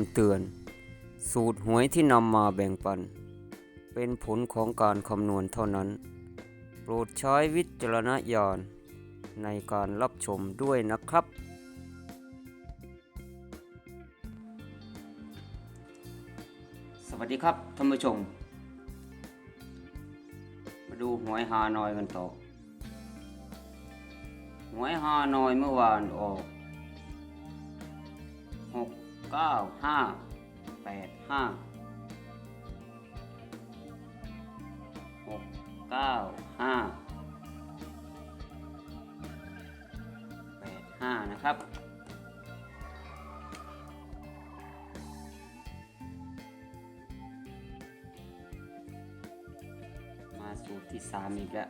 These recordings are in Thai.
ำเตือน สูตรหวยที่นำมาแบ่งปัน เป็นผลของการคำนวณเท่านั้น โปรดใช้วิจารณญาณในการรับชมด้วยนะครับ สวัสดีครับท่านผู้ชม มาดูหวยฮานอยกันต่อ หวยฮานอยเมื่อวานออกหก เก้าห้าแปดห้าหกเก้าห้าแปดห้านะครับมาสูตรที่สามอีกแล้ว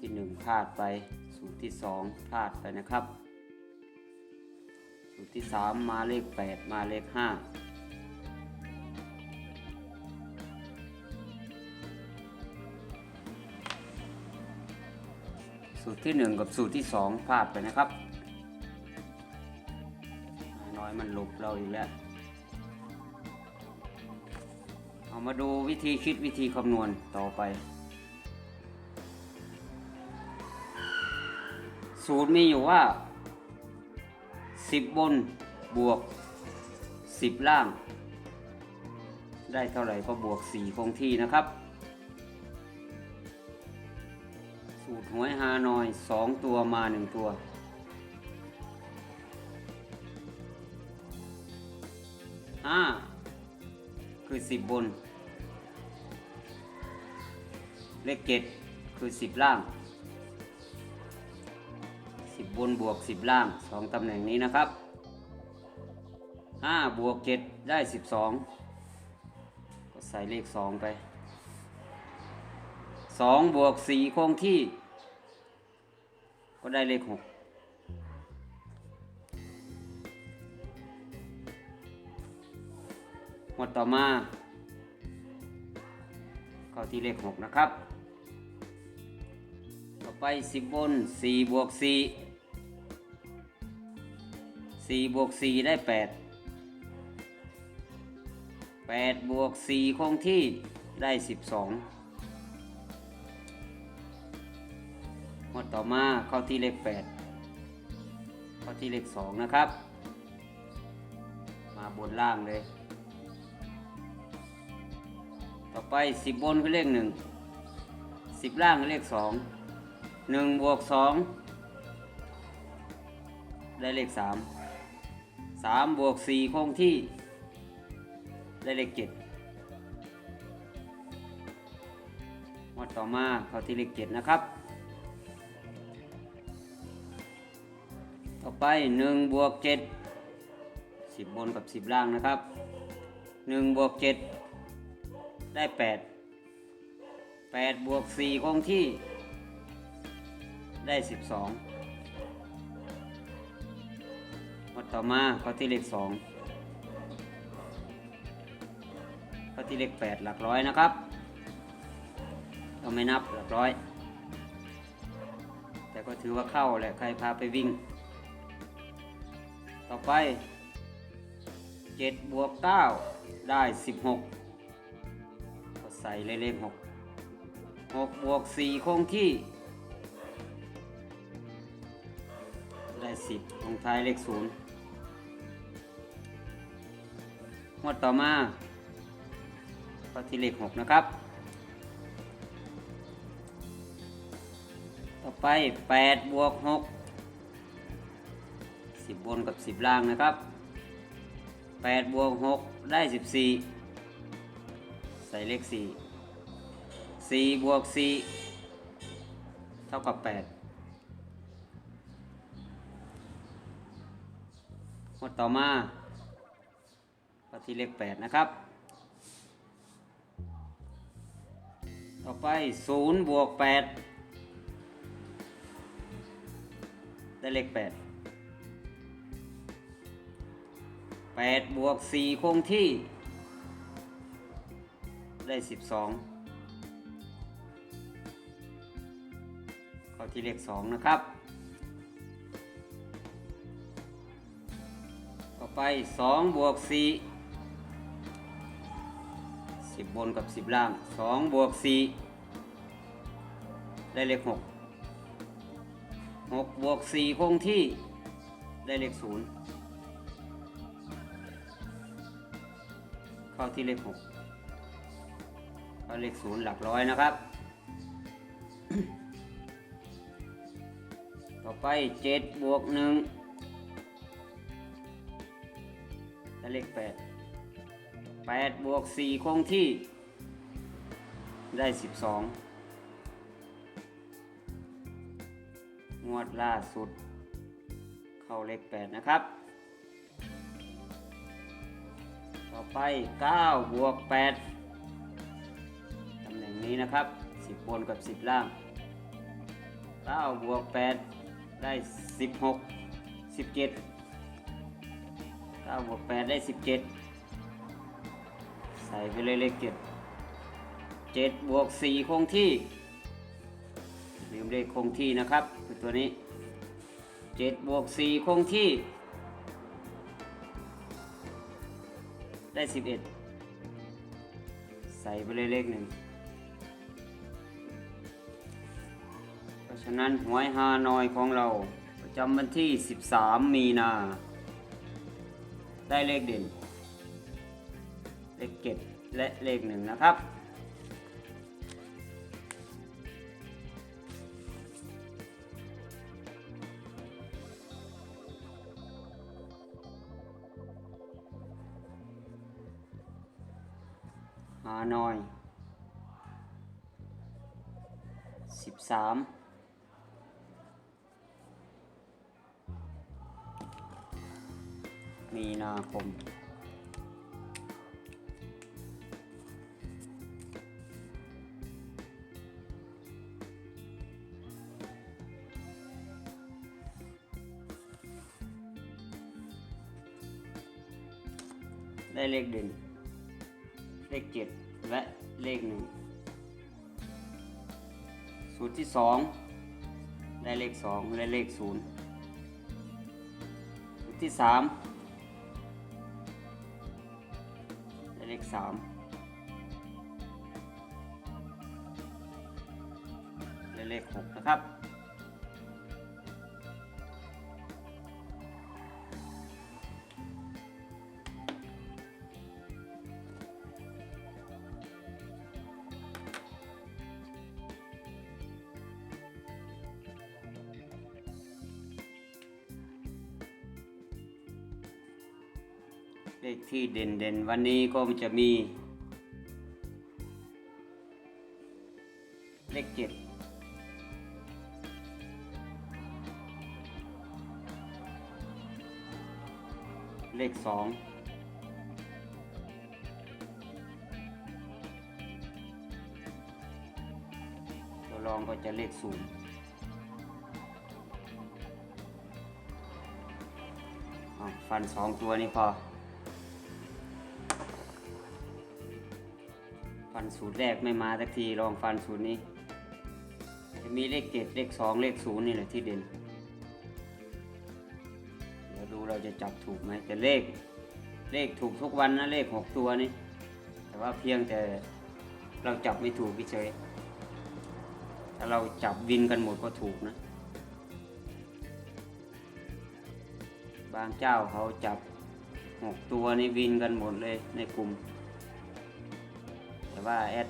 ที่หนึ่งพลาดไป สูตรที่สองพลาดไปนะครับ สูตรที่สามมาเลขแปดมาเลขห้าสูตรที่หนึ่งกับสูตรที่สองพลาดไปนะครับ น้อยมันหลบเราอีกแล้ว เอามาดูวิธีคิดวิธีคำนวณต่อไป สูตรมีอยู่ว่า 10 บนบวก 10 ล่าง ได้เท่าไหร่ก็บวก 4 คงที่นะครับ สูตรหวยฮานอย 2 ตัวมา 1 ตัว 5 คือ 10 บน เลขเกตคือ 10 ล่าง บนบวกสิบล่างสองตำแหน่งนี้นะครับห้าบวกเจ็ดได้สิบสองก็ใส่เลขสองไปสองบวกสี่คงที่ ก็ได้เลขหกหมดต่อมา เข้าที่เลขหกนะครับ ต่อไปสิบบนสี่บวกสี่ สี่บวกสี่ได้แปดแปดบวกสี่คงที่ได้สิบสองหมดต่อมาเข้าที่เลขแปดเข้าที่เลขสองนะครับ มาบนล่างเลย ต่อไปสิบบนคือเลขหนึ่งสิบล่างคือเลขสองหนึ่งบวกสองได้เลขสาม สามบวกสี่คงที่ ได้เลขเจ็ดหมดต่อมาเข้าที่เลขเจ็ดนะครับ ต่อไปหนึ่งบวกเจ็ดสิบบนกับสิบล่างนะครับหนึ่งบวกเจ็ดได้แปดแปดบวกสี่คงที่ได้สิบสอง ต่อมาข้อที่เลขสองข้อที่เลขแปดหลักร้อยนะครับ เราไม่นับหลักร้อย แต่ก็ถือว่าเข้าแหละใครพาไปวิ่ง ต่อไปเจ็ดบวกเก้าได้สิบหกก็ใส่เลขหกหกบวกสี่คงที่ได้สิบลงท้ายเลขศูนย์ งวดต่อมาก็ที่เลขหกนะครับ ต่อไปแปดบวกหกสิบบนกับสิบล่างนะครับแปดบวกหกได้สิบสี่ใส่เลขสี่สี่บวกสี่เท่ากับแปดหมดต่อมา ที่เลขแปดนะครับ ต่อไปศูนย์บวกแปดได้เลขแปดแปดบวกสี่คงที่ ได้สิบสองข้อที่เลขสองนะครับต่อไป2บวก4 นกับสิบล่างสองบวกสี่ได้เลขหกหกบวกสี่คงที่ได้เลขศูนย์เข้าที่เลขหกเข้าเลขศูนย์หลักร้อยนะครับ ต่อไปเจ็ดบวกหนึ่งได้เลขแปดแปดบวกสี่คงที่ ได้สิบสองงวดล่าสุด เข้าเลขแปดนะครับ ต่อไปเก้าบวกแปดตำแหน่งนี้นะครับสิบบนกับสิบล่างเก้าบวกแปดได้สิบหกสิบเจ็ดเก้าบวกแปดได้สิบเจ็ดใส่ไปเลยเลขเจ็ดเจ็ดบวกสี่คงที่ลืมเลขคงที่นะครับคือตัวนี้เจ็ดบวกสี่คงที่ ได้สิบเอ็ดใส่ไปเลยเลขหนึ่งเพราะฉะนั้นหวยฮานอยของเรา ประจำวันที่ 13 มีนา ได้เลขเด่น เลขเก็ดและเลขหนึ่งนะครับานอยสิบสามมีนาคม ได้เลขเด่น เลขเจ็ดและเลขหนึ่งสูตรที่สองได้เลขสองและเลขศูนย์สูตรที่สามได้เลขสามและเลขหกนะครับ เลขที่เด่นเด่นๆวันนี้ก็จะมี เลขเจ็ดเลขสองตัวรองก็จะเลขศูนย์ฟันสองตัวนี้พอ ฟันสูตรแรกไม่มาสักทีลองฟันสูตรนี้ จะมีเลขเจ็ดเลขสองเลขศูนย์นี่แหละที่เด่นเดี๋ยวดูเราจะจับถูกไหมแต่เลขเลขถูกทุกวันนะเลขหกตัวนี่แต่ว่าเพียงแต่เราจับไม่ถูกพี่เฉยถ้าเราจับวินกันหมดก็ถูกนะ บางเจ้าเขาจับหกตัวนี่วินกันหมดเลยในกลุ่ม แต่ว่าแอด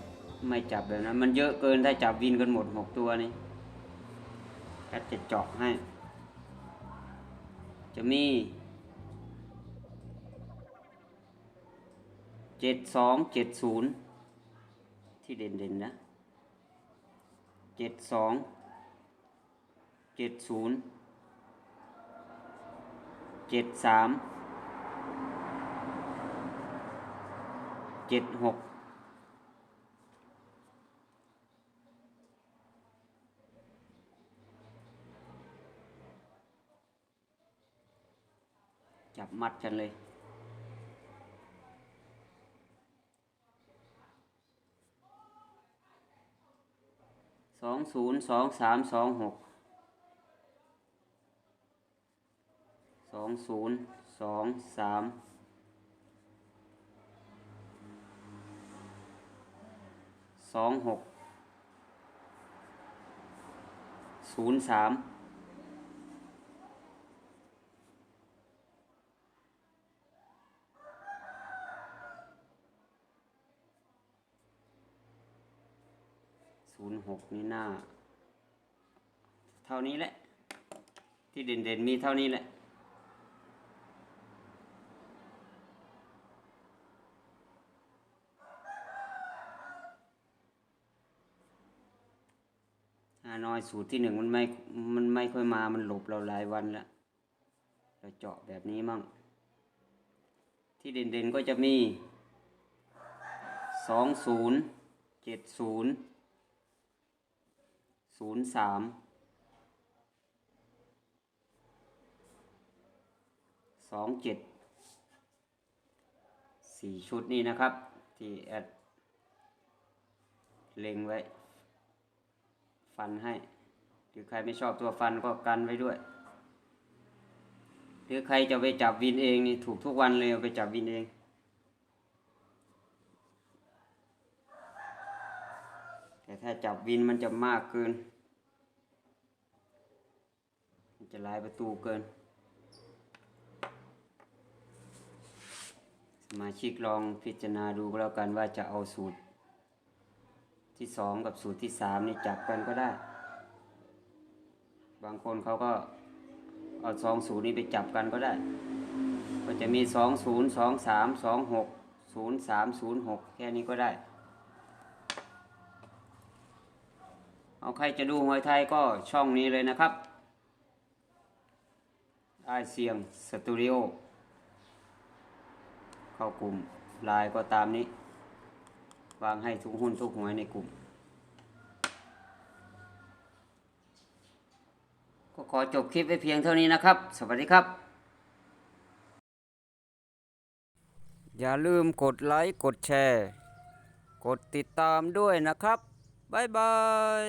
ไม่จับแบบนั้น มันเยอะเกินถ้าจับวินกันหมดหกตัวนี่แอดจะเจาะให้ จะมีเจ็ดสองเจ็ดศูนย์ที่เด่นๆนะเจ็ดสองเจ็ดศูนย์เจ็ดสามเจ็ดหก จับมัดกันเลยสองศูนย์สองสามสองหกสองศูนย์สองสามสองหกศูนย์สาม หกนี่หน้า เท่านี้แหละ ที่เด่นๆมีเท่านี้แหละฮานอยสูตรที่หนึ่งมันไม่ มันไม่ค่อยมา มันหลบเราหลายวันแล้ว เราเจาะแบบนี้มั่ง ที่เด่นๆก็จะมีสองศูนย์เจ็ดศูนย์ ศูนย์สามสองเจ็ดสี่ชุดนี้นะครับ ที่แอดเล็งไว้ ฟันให้หรือใครไม่ชอบตัวฟันก็กันไว้ด้วย หรือใครจะไปจับวินเองนี่ถูกทุกวันเลยไปจับวินเอง แต่ถ้าจับวินมันจะมากเกิน มันจะลายประตูเกิน สมาชิกลองพิจารณาดูก็แล้วกันว่าจะเอาสูตร ที่สองกับสูตรที่สามนี่จับกันก็ได้ บางคนเขาก็เอาสองศูนย์นี้ไปจับกันก็ได้ ก็จะมีสองศูนย์สองสามสองหกศูนย์สามศูนย์หกแค่นี้ก็ได้ เอาใครจะดูหวยไทยก็ช่องนี้เลยนะครับได้เสียงสตูดิโอเข้ากลุ่มไลน์ก็ตามนี้ วางให้ทุกหุ้นทุกหวยในกลุ่ม ก็ขอจบคลิปไว้เพียงเท่านี้นะครับ สวัสดีครับ อย่าลืมกดไลค์ กดแชร์ กดติดตามด้วยนะครับ บ๊ายบาย